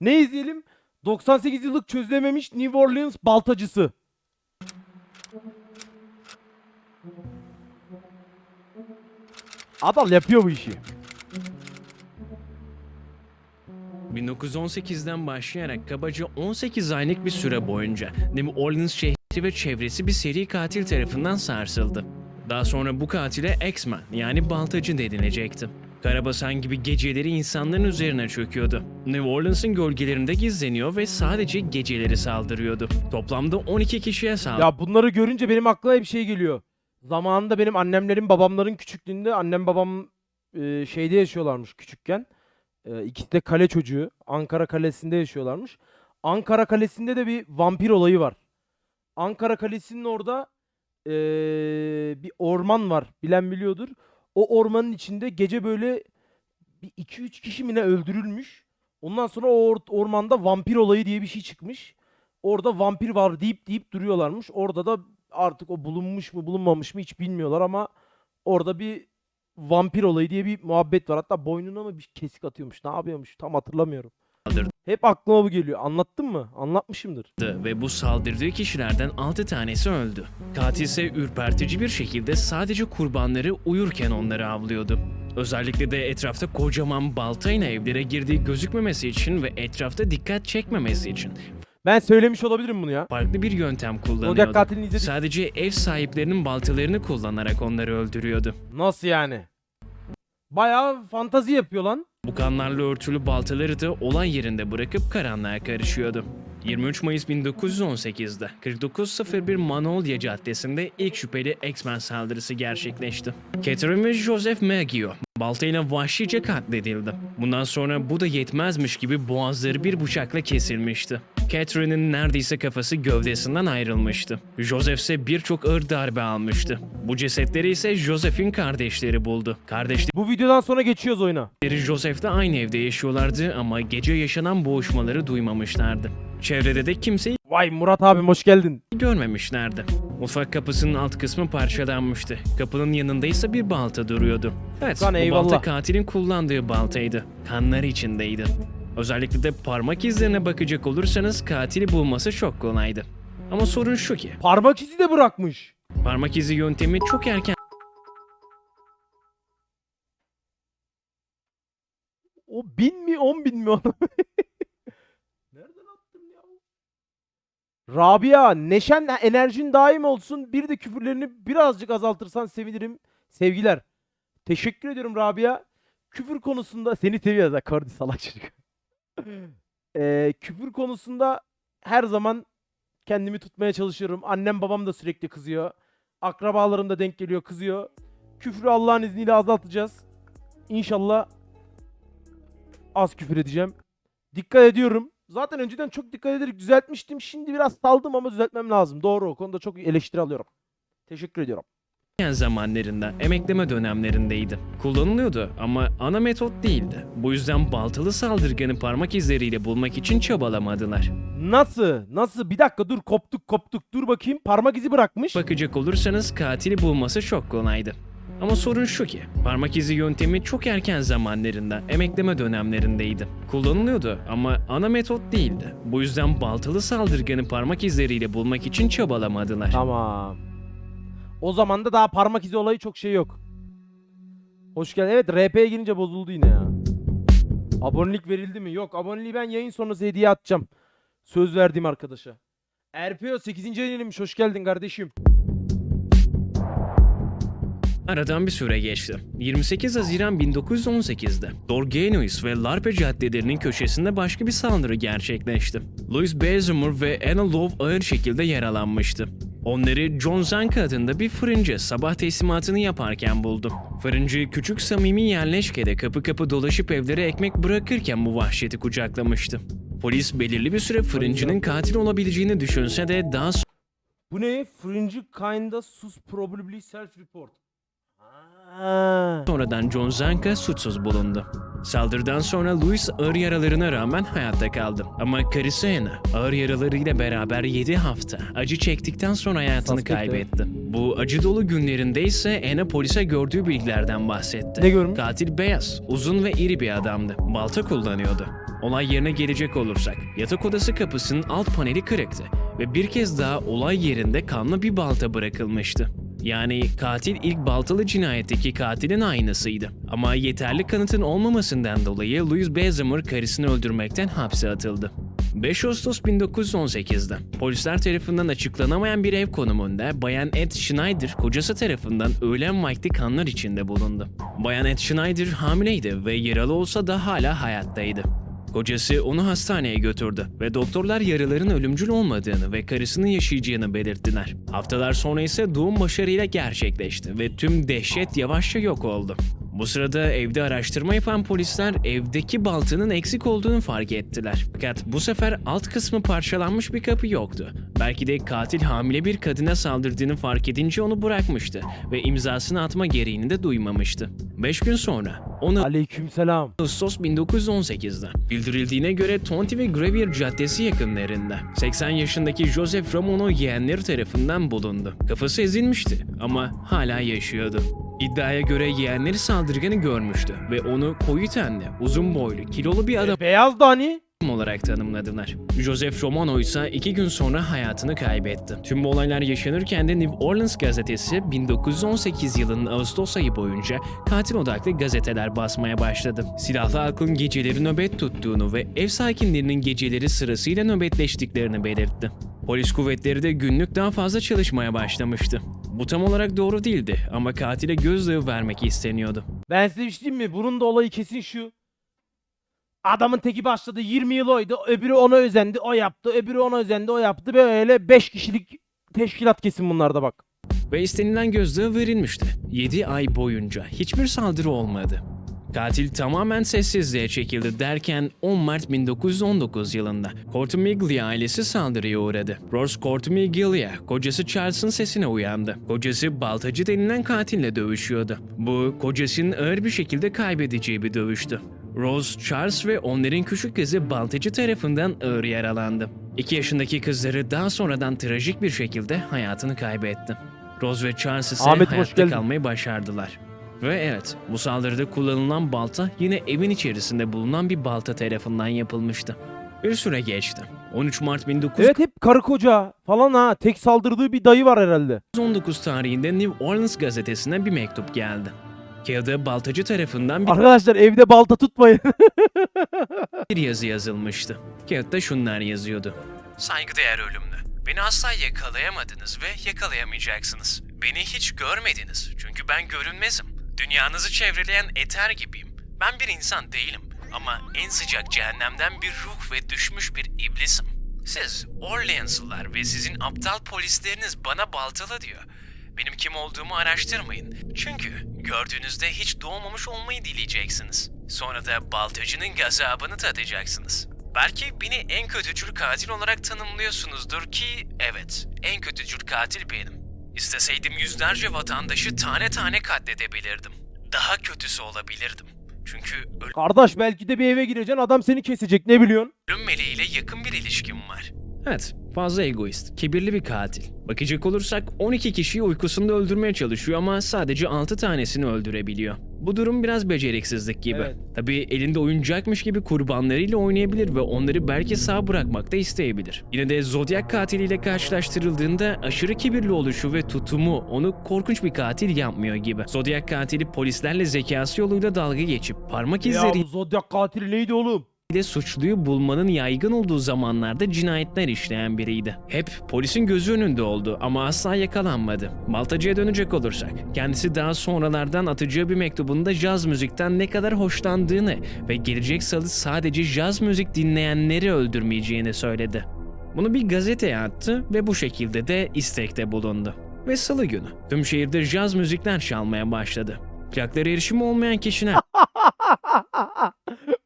Ne izleyelim? 98 yıllık çözülememiş New Orleans baltacısı. Adam yapıyor bu işi. 1918'den başlayarak kabaca 18 aylık bir süre boyunca New Orleans şehri ve çevresi bir seri katil tarafından sarsıldı. Daha sonra bu katile X-Men yani baltacı denilecekti. Karabasan gibi geceleri insanların üzerine çöküyordu. New Orleans'ın gölgelerinde gizleniyor ve sadece geceleri saldırıyordu. Toplamda 12 kişiye saldırdı. Ya bunları görünce benim aklıma bir şey geliyor. Zamanında benim annemlerin babamların küçüklüğünde annem babam e, şeyde yaşıyorlarmış küçükken. E, ikisi de kale çocuğu. Ankara Kalesi'nde yaşıyorlarmış. Ankara Kalesi'nde de bir vampir olayı var. Ankara Kalesi'nin orada e, bir orman var. Bilen biliyordur. O ormanın içinde gece böyle bir 2-3 kişi mi ne öldürülmüş. Ondan sonra o or- ormanda vampir olayı diye bir şey çıkmış. Orada vampir var deyip deyip duruyorlarmış. Orada da artık o bulunmuş mu bulunmamış mı hiç bilmiyorlar ama orada bir vampir olayı diye bir muhabbet var. Hatta boynuna mı bir kesik atıyormuş. Ne yapıyormuş tam hatırlamıyorum. Hep aklıma bu geliyor. Anlattın mı? Anlatmışımdır. ve bu saldırdığı kişilerden 6 tanesi öldü. Katil ise ürpertici bir şekilde sadece kurbanları uyurken onları avlıyordu. Özellikle de etrafta kocaman baltayla evlere girdiği gözükmemesi için ve etrafta dikkat çekmemesi için Ben söylemiş olabilirim bunu ya. farklı bir yöntem kullanıyordu. katilini izledik. Sadece ev sahiplerinin baltalarını kullanarak onları öldürüyordu. Nasıl yani? Bayağı fantazi yapıyor lan. Bu kanlarla örtülü baltaları da olay yerinde bırakıp karanlığa karışıyordu. 23 Mayıs 1918'de 4901 Manolya Caddesi'nde ilk şüpheli X-Men saldırısı gerçekleşti. Catherine ve Joseph Maggio baltayla vahşice katledildi. Bundan sonra bu da yetmezmiş gibi boğazları bir bıçakla kesilmişti. Catherine'in neredeyse kafası gövdesinden ayrılmıştı. Joseph ise birçok ağır darbe almıştı. Bu cesetleri ise Joseph'in kardeşleri buldu. Kardeşleri Bu videodan sonra geçiyoruz oyuna. Joseph'le aynı evde yaşıyorlardı ama gece yaşanan boğuşmaları duymamışlardı. Çevrede de kimseyi Vay Murat abim hoş geldin. görmemişlerdi. Mutfak kapısının alt kısmı parçalanmıştı. Kapının yanında ise bir balta duruyordu. Evet, Lan bu eyvallah. balta katilin kullandığı baltaydı. Kanlar içindeydi. Özellikle de parmak izlerine bakacak olursanız katili bulması çok kolaydı. Ama sorun şu ki, Parmak izi de bırakmış. parmak izi yöntemi çok erken O bin mi on bin mi onu? Nereden attın ya? Rabia neşen enerjin daim olsun. Bir de küfürlerini birazcık azaltırsan sevinirim. Sevgiler. Teşekkür ediyorum Rabia. Küfür konusunda seni seviyoruz ha Kordi salak çocuk. Ee, küfür konusunda her zaman kendimi tutmaya çalışıyorum. Annem babam da sürekli kızıyor. Akrabalarım da denk geliyor kızıyor. Küfrü Allah'ın izniyle azaltacağız. İnşallah az küfür edeceğim. Dikkat ediyorum. Zaten önceden çok dikkat ederek düzeltmiştim. Şimdi biraz saldım ama düzeltmem lazım. Doğru o konuda çok eleştiri alıyorum. Teşekkür ediyorum. zamanlarında, emekleme dönemlerindeydi. Kullanılıyordu ama ana metot değildi. Bu yüzden baltalı saldırganı parmak izleriyle bulmak için çabalamadılar. Nasıl? Nasıl? Bir dakika dur koptuk koptuk. Dur bakayım. Parmak izi bırakmış. Bakacak olursanız katili bulması çok kolaydı. Ama sorun şu ki, parmak izi yöntemi çok erken zamanlarında, emekleme dönemlerindeydi. Kullanılıyordu ama ana metot değildi. Bu yüzden baltalı saldırganı parmak izleriyle bulmak için çabalamadılar. Tamam. O zaman da daha parmak izi olayı çok şey yok. Hoş geldin. Evet RP'ye girince bozuldu yine ya. Abonelik verildi mi? Yok aboneliği ben yayın sonrası hediye atacağım. Söz verdiğim arkadaşa. RPO 8. yayınıymış. Hoş geldin kardeşim. Aradan bir süre geçti. 28 Haziran 1918'de Dorganius ve Larpe caddelerinin köşesinde başka bir saldırı gerçekleşti. Louis Bezemer ve Anna Love ağır şekilde yaralanmıştı. Onları John Zank adında bir fırıncı sabah teslimatını yaparken buldu. Fırıncı küçük samimi yerleşkede kapı kapı dolaşıp evlere ekmek bırakırken bu vahşeti kucaklamıştı. Polis belirli bir süre fırıncının katil olabileceğini düşünse de daha Bu ne? Fringe kinda sus probably self report. Sonradan John Zanka suçsuz bulundu. Saldırıdan sonra Louis ağır yaralarına rağmen hayatta kaldı. Ama karısı Anna ağır yaralarıyla beraber 7 hafta acı çektikten sonra hayatını kaybetti. Bu acı dolu günlerinde ise Anna polise gördüğü bilgilerden bahsetti. Ne görmüş? Katil beyaz, uzun ve iri bir adamdı. Balta kullanıyordu. Olay yerine gelecek olursak, yatak odası kapısının alt paneli kırıktı ve bir kez daha olay yerinde kanlı bir balta bırakılmıştı. Yani katil ilk baltalı cinayetteki katilin aynısıydı. Ama yeterli kanıtın olmamasından dolayı Louis Bezemer karısını öldürmekten hapse atıldı. 5 Ağustos 1918'de polisler tarafından açıklanamayan bir ev konumunda Bayan Ed Schneider kocası tarafından öğlen vakti kanlar içinde bulundu. Bayan Ed Schneider hamileydi ve yaralı olsa da hala hayattaydı. Kocası onu hastaneye götürdü ve doktorlar yaraların ölümcül olmadığını ve karısının yaşayacağını belirttiler. Haftalar sonra ise doğum başarıyla gerçekleşti ve tüm dehşet yavaşça yok oldu. Bu sırada evde araştırma yapan polisler evdeki baltanın eksik olduğunu fark ettiler. Fakat bu sefer alt kısmı parçalanmış bir kapı yoktu. Belki de katil hamile bir kadına saldırdığını fark edince onu bırakmıştı ve imzasını atma gereğini de duymamıştı. 5 gün sonra 10 Aleykümselam. Ağustos 1918'de bildirildiğine göre Tonti ve Gravier Caddesi yakınlarında 80 yaşındaki Joseph Ramono yeğenleri tarafından bulundu. Kafası ezilmişti ama hala yaşıyordu. İddiaya göre yeğenleri saldırganı görmüştü ve onu koyu tenli, uzun boylu, kilolu bir adam Beyaz da hani. olarak tanımladılar. Joseph Romano ise iki gün sonra hayatını kaybetti. Tüm bu olaylar yaşanırken de New Orleans gazetesi 1918 yılının Ağustos ayı boyunca katil odaklı gazeteler basmaya başladı. Silahlı halkın geceleri nöbet tuttuğunu ve ev sakinlerinin geceleri sırasıyla nöbetleştiklerini belirtti. Polis kuvvetleri de günlük daha fazla çalışmaya başlamıştı. Bu tam olarak doğru değildi ama katile gözdağı vermek isteniyordu. Ben size bir şey diyeyim mi? Bunun da olayı kesin şu. Adamın teki başladı 20 yıl oydu. Öbürü ona özendi o yaptı. Öbürü ona özendi o yaptı. Böyle 5 kişilik teşkilat kesin bunlarda bak. ve istenilen gözdağı verilmişti. 7 ay boyunca hiçbir saldırı olmadı. Katil tamamen sessizliğe çekildi derken 10 Mart 1919 yılında Cortumiglia ailesi saldırıya uğradı. Rose Cortumiglia kocası Charles'ın sesine uyandı. Kocası baltacı denilen katille dövüşüyordu. Bu kocasının ağır bir şekilde kaybedeceği bir dövüştü. Rose, Charles ve onların küçük kızı baltacı tarafından ağır yaralandı. 2 yaşındaki kızları daha sonradan trajik bir şekilde hayatını kaybetti. Rose ve Charles ise Ahmet, hayatta kalmayı başardılar. Ve evet, bu saldırıda kullanılan balta yine evin içerisinde bulunan bir balta tarafından yapılmıştı. Bir süre geçti. 13 Mart 1919 Evet hep karı koca falan ha. Tek saldırdığı bir dayı var herhalde. tarihinde New Orleans gazetesine bir mektup geldi. Kağıda baltacı tarafından bir Arkadaşlar evde balta tutmayın. bir yazı yazılmıştı. Kağıtta şunlar yazıyordu. Saygıdeğer ölümlü. Beni asla yakalayamadınız ve yakalayamayacaksınız. Beni hiç görmediniz çünkü ben görünmezim. Dünyanızı çevreleyen eter gibiyim. Ben bir insan değilim ama en sıcak cehennemden bir ruh ve düşmüş bir iblisim. Siz Orleanslılar ve sizin aptal polisleriniz bana baltalı diyor. Benim kim olduğumu araştırmayın. Çünkü gördüğünüzde hiç doğmamış olmayı dileyeceksiniz. Sonra da baltacının gazabını tadacaksınız. Belki beni en kötücül katil olarak tanımlıyorsunuzdur ki evet, en kötücül katil benim. İsteseydim yüzlerce vatandaşı tane tane katledebilirdim. Daha kötüsü olabilirdim. Çünkü Kardeş belki de bir eve gireceksin adam seni kesecek ne biliyorsun? ölüm meleğiyle yakın bir ilişkim var. Evet, fazla egoist, kibirli bir katil. Bakacak olursak 12 kişiyi uykusunda öldürmeye çalışıyor ama sadece 6 tanesini öldürebiliyor. Bu durum biraz beceriksizlik gibi. Evet. Tabii elinde oyuncakmış gibi kurbanlarıyla oynayabilir ve onları belki sağ bırakmak da isteyebilir. Yine de Zodiac katiliyle karşılaştırıldığında aşırı kibirli oluşu ve tutumu onu korkunç bir katil yapmıyor gibi. Zodiac katili polislerle zekası yoluyla dalga geçip parmak Ya izleri bu Zodiac katili neydi oğlum? De suçluyu bulmanın yaygın olduğu zamanlarda cinayetler işleyen biriydi. Hep polisin gözü önünde oldu ama asla yakalanmadı. Baltacıya dönecek olursak, kendisi daha sonralardan atacağı bir mektubunda jazz müzikten ne kadar hoşlandığını ve gelecek salı sadece jazz müzik dinleyenleri öldürmeyeceğini söyledi. Bunu bir gazeteye attı ve bu şekilde de istekte bulundu. Ve salı günü tüm şehirde jazz müzikler çalmaya başladı. Plaklara erişimi olmayan kişiler?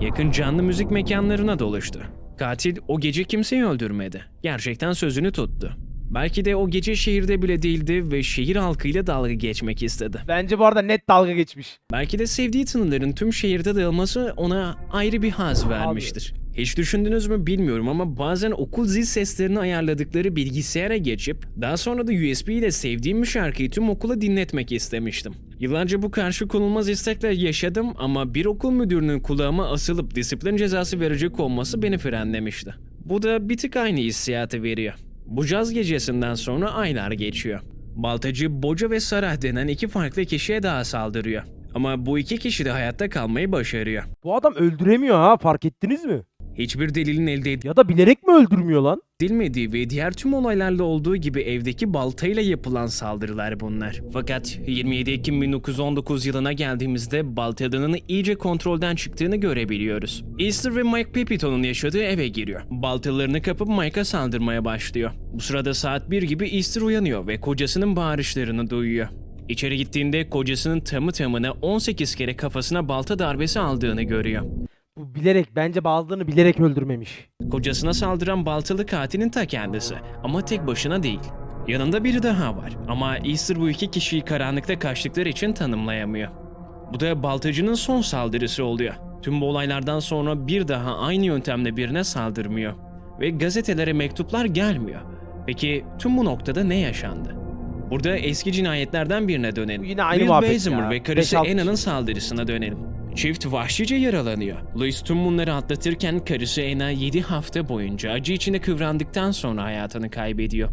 Yakın canlı müzik mekanlarına doluştu. Katil o gece kimseyi öldürmedi. Gerçekten sözünü tuttu. Belki de o gece şehirde bile değildi ve şehir halkıyla dalga geçmek istedi. Bence bu arada net dalga geçmiş. Belki de sevdiği tınıların tüm şehirde dağılması ona ayrı bir haz vermiştir. Hiç düşündünüz mü bilmiyorum ama bazen okul zil seslerini ayarladıkları bilgisayara geçip daha sonra da USB ile sevdiğim bir şarkıyı tüm okula dinletmek istemiştim. Yıllarca bu karşı konulmaz istekle yaşadım ama bir okul müdürünün kulağıma asılıp disiplin cezası verecek olması beni frenlemişti. Bu da bir tık aynı hissiyatı veriyor. Bu caz gecesinden sonra aylar geçiyor. Baltacı Boca ve Sarah denen iki farklı kişiye daha saldırıyor. Ama bu iki kişi de hayatta kalmayı başarıyor. Bu adam öldüremiyor ha fark ettiniz mi? Hiçbir delilin elde Ya da bilerek mi öldürmüyor lan? edilmediği ve diğer tüm olaylarla olduğu gibi evdeki baltayla yapılan saldırılar bunlar. Fakat 27 Ekim 1919 yılına geldiğimizde baltalının iyice kontrolden çıktığını görebiliyoruz. Easter ve Mike Pepito'nun yaşadığı eve giriyor. Baltalarını kapıp Mike'a saldırmaya başlıyor. Bu sırada saat 1 gibi Easter uyanıyor ve kocasının bağırışlarını duyuyor. İçeri gittiğinde kocasının tamı tamına 18 kere kafasına balta darbesi aldığını görüyor. Bu bilerek bence bazılarını bilerek öldürmemiş. Kocasına saldıran baltalı katilin ta kendisi ama tek başına değil. Yanında biri daha var ama Easter bu iki kişiyi karanlıkta kaçtıkları için tanımlayamıyor. Bu da baltacının son saldırısı oluyor. Tüm bu olaylardan sonra bir daha aynı yöntemle birine saldırmıyor. Ve gazetelere mektuplar gelmiyor. Peki tüm bu noktada ne yaşandı? Burada eski cinayetlerden birine dönelim. Bu yine aynı Louis muhabbet ya. ve karısı 5-6 Anna'nın kişi. saldırısına dönelim. Çift vahşice yaralanıyor. Louis tüm bunları atlatırken karısı Anna 7 hafta boyunca acı içinde kıvrandıktan sonra hayatını kaybediyor.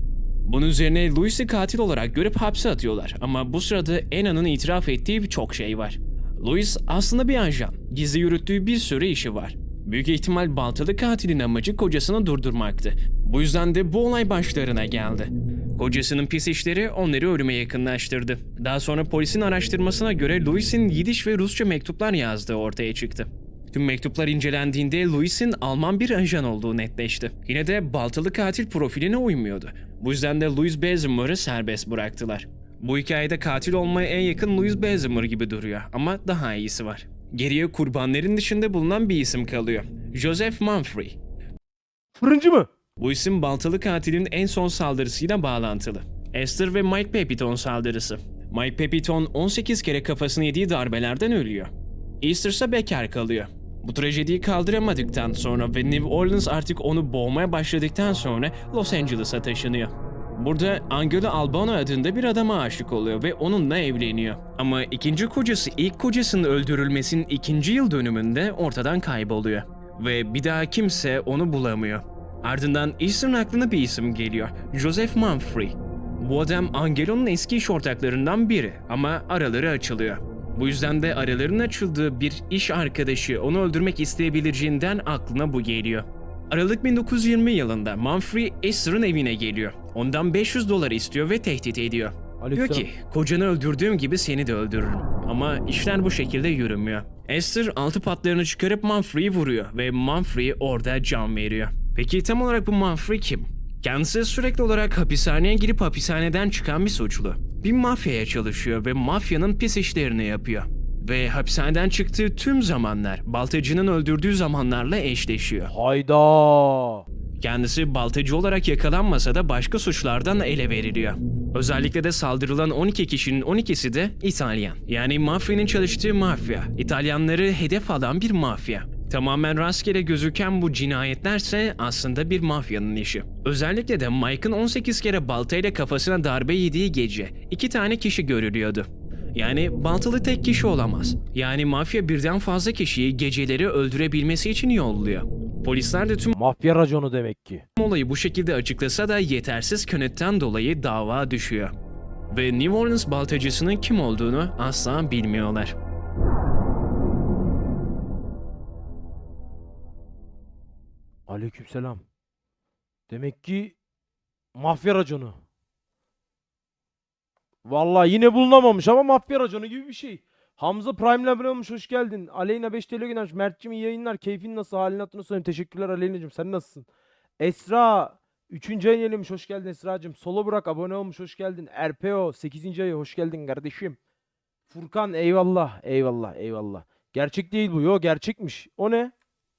Bunun üzerine Louis'i katil olarak görüp hapse atıyorlar ama bu sırada Anna'nın itiraf ettiği birçok şey var. Louis aslında bir ajan. Gizli yürüttüğü bir sürü işi var. Büyük ihtimal baltalı katilin amacı kocasını durdurmaktı. Bu yüzden de bu olay başlarına geldi. Kocasının pis işleri onları ölüme yakınlaştırdı. Daha sonra polisin araştırmasına göre Louis'in Yidiş ve Rusça mektuplar yazdığı ortaya çıktı. Tüm mektuplar incelendiğinde Louis'in Alman bir ajan olduğu netleşti. Yine de baltalı katil profiline uymuyordu. Bu yüzden de Louis Bezimer'ı serbest bıraktılar. Bu hikayede katil olmaya en yakın Louis Bezimer gibi duruyor ama daha iyisi var. Geriye kurbanların dışında bulunan bir isim kalıyor. Joseph Manfrey. Fırıncı mı? Bu isim baltalı katilin en son saldırısıyla bağlantılı. Esther ve Mike Pepiton saldırısı. Mike Pepiton 18 kere kafasını yediği darbelerden ölüyor. Easter ise bekar kalıyor. Bu trajediyi kaldıramadıktan sonra ve New Orleans artık onu boğmaya başladıktan sonra Los Angeles'a taşınıyor. Burada Angelo Albano adında bir adama aşık oluyor ve onunla evleniyor. Ama ikinci kocası ilk kocasının öldürülmesinin ikinci yıl dönümünde ortadan kayboluyor. Ve bir daha kimse onu bulamıyor. Ardından Eastern aklına bir isim geliyor. Joseph Manfrey. Bu adam Angelo'nun eski iş ortaklarından biri ama araları açılıyor. Bu yüzden de aralarının açıldığı bir iş arkadaşı onu öldürmek isteyebileceğinden aklına bu geliyor. Aralık 1920 yılında Manfrey Esther'ın evine geliyor. Ondan 500 dolar istiyor ve tehdit ediyor. Diyor Aleykümselam. ki kocanı öldürdüğüm gibi seni de öldürürüm. Ama işler bu şekilde yürümüyor. Esther altı patlarını çıkarıp Manfrey'i vuruyor ve Manfrey orada can veriyor. Peki tam olarak bu Manfrey kim? Kendisi sürekli olarak hapishaneye girip hapishaneden çıkan bir suçlu. Bir mafyaya çalışıyor ve mafyanın pis işlerini yapıyor. Ve hapishaneden çıktığı tüm zamanlar baltacının öldürdüğü zamanlarla eşleşiyor. Hayda. Kendisi baltacı olarak yakalanmasa da başka suçlardan ele veriliyor. Özellikle de saldırılan 12 kişinin 12'si de İtalyan. Yani mafyanın çalıştığı mafya. İtalyanları hedef alan bir mafya. Tamamen rastgele gözüken bu cinayetlerse aslında bir mafyanın işi. Özellikle de Mike'ın 18 kere baltayla kafasına darbe yediği gece iki tane kişi görülüyordu. Yani baltalı tek kişi olamaz. Yani mafya birden fazla kişiyi geceleri öldürebilmesi için yolluyor. Polisler de tüm Mafya raconu demek ki. olayı bu şekilde açıklasa da yetersiz kanıttan dolayı dava düşüyor. Ve New Orleans baltacısının kim olduğunu asla bilmiyorlar. Aleykümselam. Demek ki mafya raconu. Vallahi yine bulunamamış ama mafya raconu gibi bir şey. Hamza Prime'le abone olmuş hoş geldin. Aleyna 5 TL göndermiş. Mert'cim iyi yayınlar. Keyfin nasıl? Halini hatırını sorayım. Teşekkürler Aleyna'cım. Sen nasılsın? Esra 3. ayın yenilemiş. Hoş geldin Esra'cım. Solo Burak abone olmuş. Hoş geldin. RPO 8. ayı. Hoş geldin kardeşim. Furkan eyvallah. Eyvallah. Eyvallah. Gerçek değil bu. Yo gerçekmiş. O ne?